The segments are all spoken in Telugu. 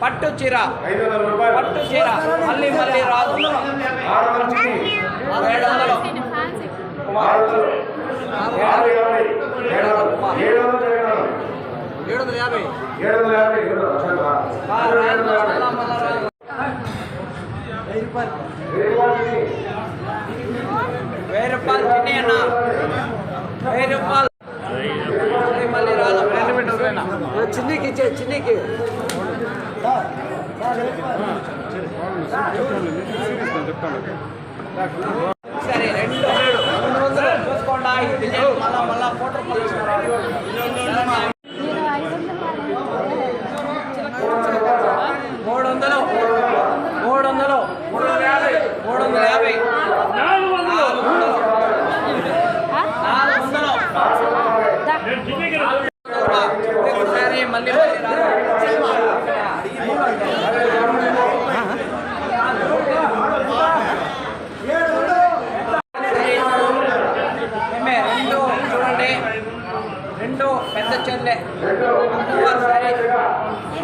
పట్టు చీర. పట్టు చీర. మళ్ళీ మళ్ళీ రాదు. ఏడు వందలు. ఏడు వందలు యాభై. వెయ్యి రూపాయలు. వెయ్యి రూపాయలు చిన్ని అన్న వెయ్యి రూపాయలు మళ్ళీ మళ్ళీ రాదు చిన్నికి ఇచ్చే చిన్నికి సరే రెండు చూసుకోండి మళ్ళా మళ్ళా ఫోటో మూడు వందలు మూడు వందలు మూడు వందల యాభై మూడు వందల. యాభై నాలుగు వందలు నాలుగు వందలు మళ్ళీ రాదు. ఏమే, రెండు చూడండి రెండు చెల్లె అమ్మవారి సరే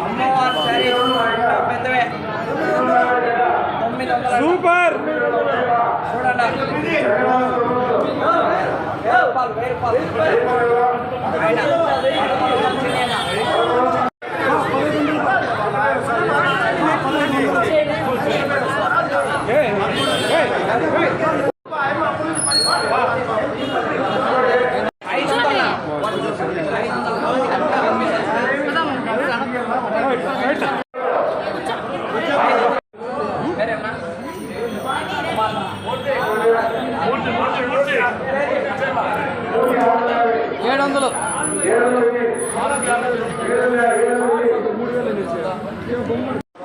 అమ్మవారి సరే రెండు పెద్దవే. తొమ్మిది వందల సూపర్! చూడండి. వెయ్యి రూపాయలు వెయ్యి రూపాయలు ఆయన చిన్న ఐదు వందల ఐదు వేరేమ్మా ఏడు వందలు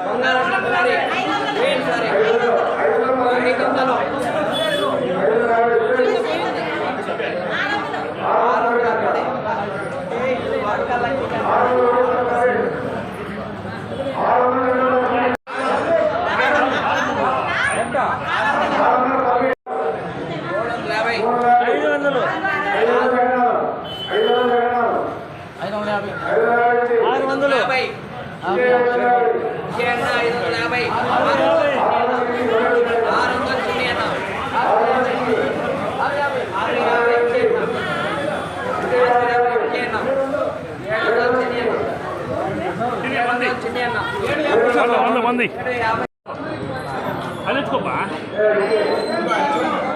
బంగారం సారీ గ్రీన్ సారీ ఐదు వందలు ఆరు వందలు మూడు వందల యాభై ఐదు వందలు ఐదు వందల జగన్ ఐదు వందల జగన్ ఐదు వందల యాభై ఐదు వందల యాభై ఆరు వందలు యాభై చిన్న ఐదు వందల యాభై ఆరు వందల చిన్ని అన్న ఆరు యాభై ఆరు యాభై చిన్న ఆరు యాభై చిన్న ఏడు వందల చిన్ని అన్న ఏడు వందల చిన్ని అన్న ఏడు యాభై. వంద మంది ఏడు యాభై అలెచ్చుకోపా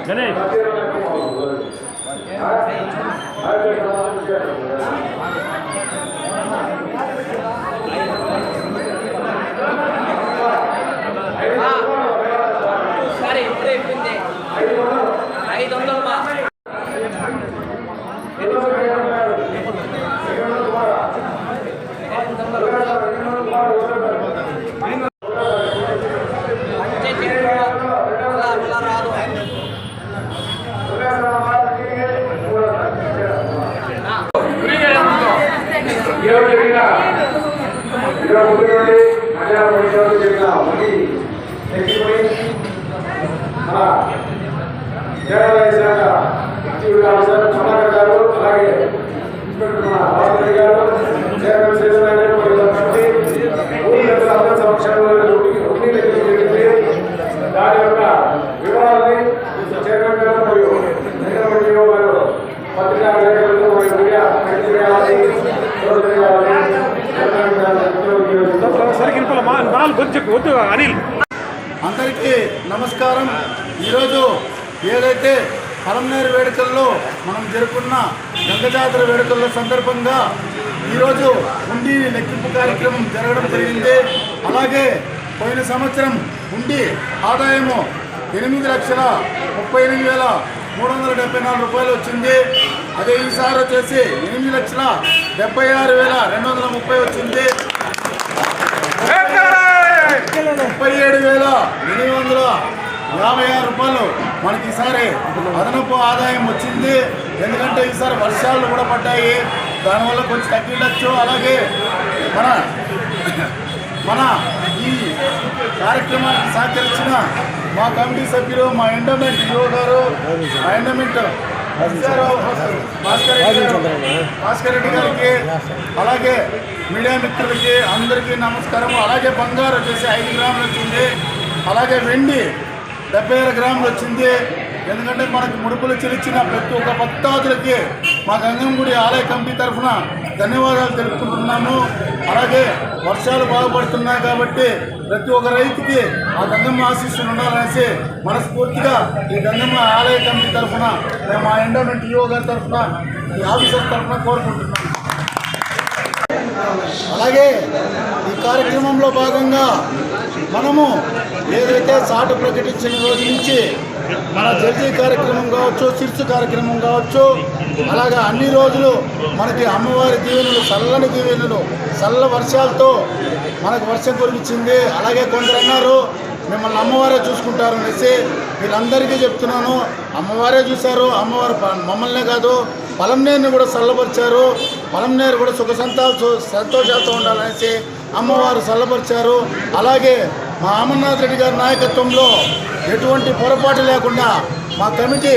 గణేష్. ఆ, సరే ఇప్పుడే ఇప్పింది ఐదు వందలు మా మంచి చెడు అలా అలా రాదు ఆ, ఈరోజు జరిగిన ఇరవై ఒకటి నుండి మధ్యాహ్నం రెండు వరకు జరిగిన మళ్ళీ నెక్కిపోయి దేవాలయ శాఖ కమలాకర్ గారు అలాగే ఇన్స్పెక్టర్ మన రాజు గారు చైర్మన్ శ్రీధర్ గారు మరియు అందరికీ ఊరి పెద్దల అందరి సమక్షంలో ఒకటి జరిగింది దాని యొక్క వివరాలని చైర్మన్ గారు మరియు నిజామణి గారు పత్రికా విలేకరులకు మరియు మీడియా సరికిల్పల గురించి వద్దు అనిల్. అందరికీ నమస్కారం. ఈరోజు ఏదైతే పలమనేరు వేడుకల్లో మనం జరుపుకున్న గంగజాతర వేడుకల్లో సందర్భంగా ఈరోజు ఉండి లెక్కింపు కార్యక్రమం జరగడం జరిగింది. అలాగే పోయిన సంవత్సరం ఉండి ఆదాయము ఎనిమిది లక్షల ముప్పై ఎనిమిది వేల మూడు వందల డెబ్బై నాలుగు రూపాయలు వచ్చింది. అదే ఈసారి వచ్చేసి ఎనిమిది లక్షల డెబ్బై ఆరు వేల రెండు వందల ముప్పై వచ్చింది ముప్పై ఏడు వేల ఎనిమిది వందల యాభై ఆరు రూపాయలు మనకి ఈసారి అదనపు ఆదాయం వచ్చింది. ఎందుకంటే ఈసారి వర్షాలు కూడా పడ్డాయి. దానివల్ల కొంచెం తగ్గిండొచ్చు. అలాగే మన మన ఈ కార్యక్రమానికి సహకరించిన మా కమిటీ సభ్యులు మా ఎండోమెంట్ యువ గారు మా ఎండోమెంట్ భాస్కర్ రెడ్డి భాస్కర్ రెడ్డి గారికి అలాగే మీడియా మిత్రులకి అందరికీ నమస్కారం అలాగే బంగారు వచ్చేసి ఐదు గ్రాములు వచ్చింది. అలాగే వెండి డెబ్బై ఆరు గ్రాములు వచ్చింది. ఎందుకంటే మనకు ముడుపులు చెల్లించిన ప్రతి ఒక్క భక్తాదులకి మా గంగంగుడి ఆలయ కమిటీ తరఫున ధన్యవాదాలు తెలుపుకుంటున్నాము. అలాగే వర్షాలు బాగుపడుతున్నాయి కాబట్టి ప్రతి ఒక్క రైతుకి ఆ గంగమ్మ ఆశీస్సులు ఉండాలనేసి మనస్ఫూర్తిగా ఈ గంగమ్మ ఆలయ కమిటీ తరఫున మేము మా ఎండోమెంట్ ఈఓ గారి తరఫున ఈ ఆఫీసర్ తరఫున కోరుకుంటున్నాము. అలాగే ఈ కార్యక్రమంలో భాగంగా మనము ఏదైతే సాటు ప్రకటించిన రోజు నుంచి మన జల్జీ కార్యక్రమం కావచ్చు సిర్సు కార్యక్రమం కావచ్చు అలాగా అన్ని రోజులు మనకి అమ్మవారి దీవెనలు చల్లని దీవెనలు చల్ల వర్షాలతో మనకు వర్షం కురిపించింది. అలాగే కొందరు అన్నారు మిమ్మల్ని అమ్మవారే చూసుకుంటారు అనేసి వీళ్ళందరికీ చెప్తున్నాను. అమ్మవారే చూశారు అమ్మవారు మమ్మల్నే కాదు పొలంనేరుని కూడా చల్లపరిచారు పొలంనేరు కూడా సుఖ సంతా సంతోషాలతో ఉండాలనేసి అమ్మవారు చల్లపరిచారు అలాగే మా అమర్నాథ్ రెడ్డి గారి నాయకత్వంలో ఎటువంటి పొరపాటు లేకుండా మా కమిటీ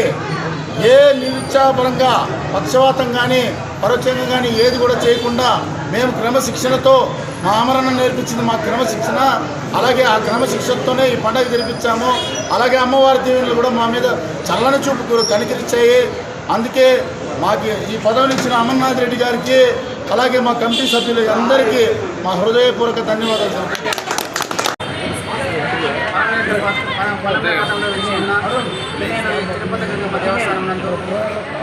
ఏ నిరుత్సాహపరంగా పక్షవాతం కానీ పరోక్షంగా కానీ ఏది కూడా చేయకుండా మేము క్రమశిక్షణతో మా అమరణ నేర్పించింది మా క్రమశిక్షణ. అలాగే ఆ క్రమశిక్షణతోనే ఈ పండుగ జరిపించాము. అలాగే అమ్మవారి దీవెనలు కూడా మా మీద చల్లని చూపు కనికరించాయి అందుకే మాకు ఈ పదవిని ఇచ్చిన అమర్నాథ్ రెడ్డి గారికి అలాగే మా కమిటీ సభ్యులు అందరికీ మా హృదయపూర్వక ధన్యవాదాలు. తిరుపతి గంగమ్మ దేవస్థానం నందు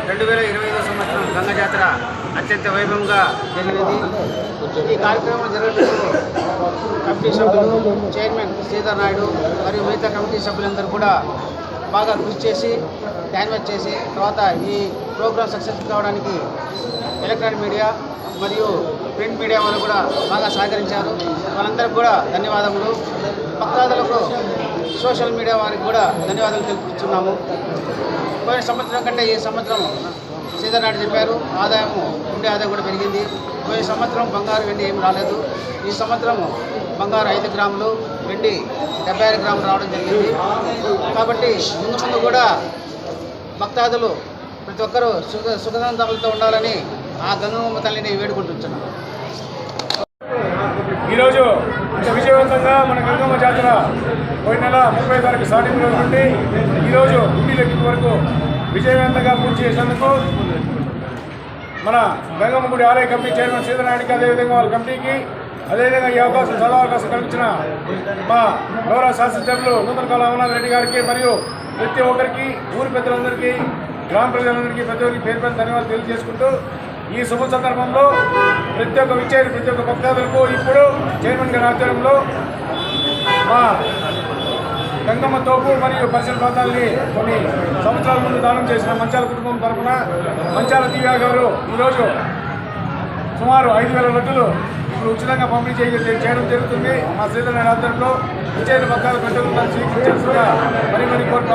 రెండు వేల ఇరవై ఐదో సంవత్సరం గంగ జాతర అత్యంత వైభవంగా జరిగింది ఈ కార్యక్రమం జరిగినప్పుడు కమిటీ సభ్యులు చైర్మన్ శ్రీధర్ నాయుడు మరియు మిగతా కమిటీ సభ్యులందరూ కూడా బాగా కృషి చేసి డాన్వర్క్ చేసి తర్వాత ఈ ప్రోగ్రాం సక్సెస్ కావడానికి ఎలక్ట్రానిక్ మీడియా మరియు ప్రింట్ మీడియా వాళ్ళు కూడా బాగా సహకరించారు. వాళ్ళందరికీ కూడా ధన్యవాదములు. భక్తాదులకు సోషల్ మీడియా వారికి కూడా ధన్యవాదాలు తెలుపుతున్నాము. పోయిన సంవత్సరం కంటే ఈ సంవత్సరం సీతారాయణ చెప్పారు ఆదాయము ఉండే ఆదాయం కూడా పెరిగింది. పోయిన సంవత్సరం బంగారు వెండి ఏం రాలేదు. ఈ సంవత్సరం బంగారు ఐదు గ్రాములు వెండి డెబ్బై ఆరు గ్రాములు రావడం జరిగింది. కాబట్టి ముందు ముందు కూడా భక్తాదులు ప్రతి ఒక్కరూ సుఖ సుఖదంతాలతో ఉండాలని ఆ గంగమ్మ తల్లిని వేడుకుంటున్నాను. ఈరోజు ఇంత విజయవంతంగా మన గంగమ్మ జాతర నెల ముప్పై తారీఖు స్టార్టింగ్ రోజు నుండి ఈరోజు ఇంటి లెక్కింపు వరకు విజయవంతంగా పూర్తి చేసినందుకు మన గంగమ్మగుడి ఆలయ కమిటీ చైర్మన్ సీతనాయుడికి అదేవిధంగా వాళ్ళ కమిటీకి అదేవిధంగా ఈ అవకాశం సదావకాశం కల్పించిన మా గౌరవ శాసనసభ్యులు నూతన కాల అమర్నాథ్ రెడ్డి గారికి మరియు ప్రతి ఒక్కరికి ఊరి పెద్దలందరికీ గ్రామ ప్రజలందరికీ ప్రతి ఒక్కరికి పేరు పేరు ధన్యవాదాలు తెలియజేసుకుంటూ ఈ శుభ సందర్భంలో ప్రతి ఒక్క విచ్చేది ప్రతి ఒక్క భక్తాదులకు ఇప్పుడు చైర్మన్ గారి ఆధ్వర్యంలో మా గంగమ్మ తోపు మరియు పరిసర ప్రాంతాలని కొన్ని సంవత్సరాల ముందు దానం చేసిన మంచాల కుటుంబం తరఫున మంచాల దివ్యా గారు ఈరోజు సుమారు ఐదు వేల లడ్డులు ఇప్పుడు ఉచితంగా పంపిణీ చేయ చేయడం జరుగుతుంది. మా శ్రీధర ఆధ్వర్యంలో విజయ పక్కన ప్రతి ఒక్కరు స్వీకరించాల్సిందిగా మరి మరి కోరి